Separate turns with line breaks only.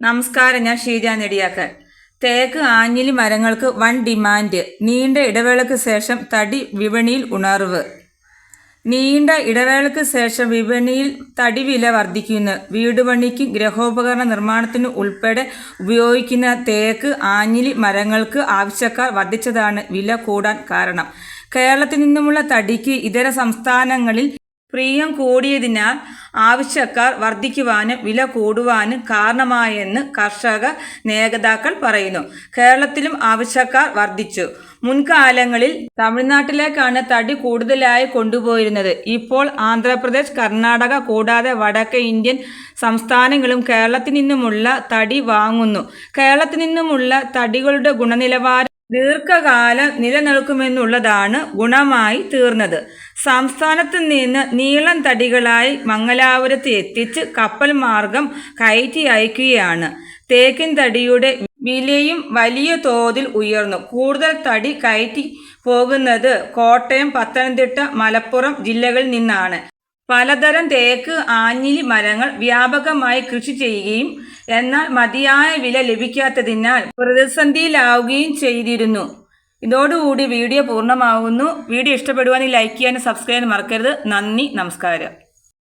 നമസ്കാരം ഞാൻ ഷീജ നെടിയാക്കൽ. തേക്ക് ആഞ്ഞിലി മരങ്ങൾക്ക് വൺ ഡിമാൻഡ്. നീണ്ട ഇടവേളയ്ക്ക് ശേഷം തടി വിപണിയിൽ ഉണർവ്. നീണ്ട ഇടവേളയ്ക്ക് ശേഷം വിപണിയിൽ തടി വില വർദ്ധിക്കുന്നു. വീടുപണിക്കും ഗൃഹോപകരണ നിർമ്മാണത്തിനും ഉൾപ്പെടെ ഉപയോഗിക്കുന്ന തേക്ക് ആഞ്ഞിലി മരങ്ങൾക്ക് ആവശ്യക്കാർ വർദ്ധിച്ചതാണ് വില കൂടാൻ കാരണം. കേരളത്തിൽ നിന്നുമുള്ള തടിക്ക് ഇതര സംസ്ഥാനങ്ങളിൽ പ്രിയം കൂടിയതിനാൽ ആവശ്യക്കാർ വർദ്ധിക്കുവാനും വില കൂടുവാനും കാരണമായെന്ന് കർഷക നേതാക്കൾ പറയുന്നു. കേരളത്തിലും ആവശ്യക്കാർ വർദ്ധിച്ചു. മുൻകാലങ്ങളിൽ തമിഴ്നാട്ടിലേക്കാണ് തടി കൂടുതലായി കൊണ്ടുപോയിരുന്നത്. ഇപ്പോൾ ആന്ധ്രാപ്രദേശ് കർണാടക കൂടാതെ വടക്കേ ഇന്ത്യൻ സംസ്ഥാനങ്ങളും കേരളത്തിൽ നിന്നുമുള്ള തടി വാങ്ങുന്നു. കേരളത്തിൽ നിന്നുമുള്ള തടികളുടെ ഗുണനിലവാരം ദീർഘകാലം നിലനിൽക്കുമെന്നുള്ളതാണ് ഗുണമായി തീർന്നത്. സംസ്ഥാനത്തു നിന്ന് നീളം തടികളായി മംഗലാപുരത്ത് എത്തിച്ച് കപ്പൽ മാർഗം കയറ്റി അയക്കുകയാണ്. തേക്കിൻ തടിയുടെ വിലയും വലിയ തോതിൽ ഉയർന്നു. കൂടുതൽ തടി കയറ്റി പോകുന്നത് കോട്ടയം പത്തനംതിട്ട മലപ്പുറം ജില്ലകളിൽ നിന്നാണ്. പലതരം തേക്ക് ആഞ്ഞിലി മരങ്ങൾ വ്യാപകമായി കൃഷി ചെയ്യുകയും എന്നാൽ മതിയായ വില ലഭിക്കാത്തതിനാൽ പ്രതിസന്ധിയിലാവുകയും ചെയ്തിരുന്നു. ഇതോടുകൂടി വീഡിയോ പൂർണമാകുന്നു വീഡിയോ ഇഷ്ടപ്പെടുവാണെങ്കിൽ ലൈക്ക് ചെയ്യാനും സബ്സ്ക്രൈബ് ചെയ്യാനും മറക്കരുത്. നന്ദി നമസ്കാരം.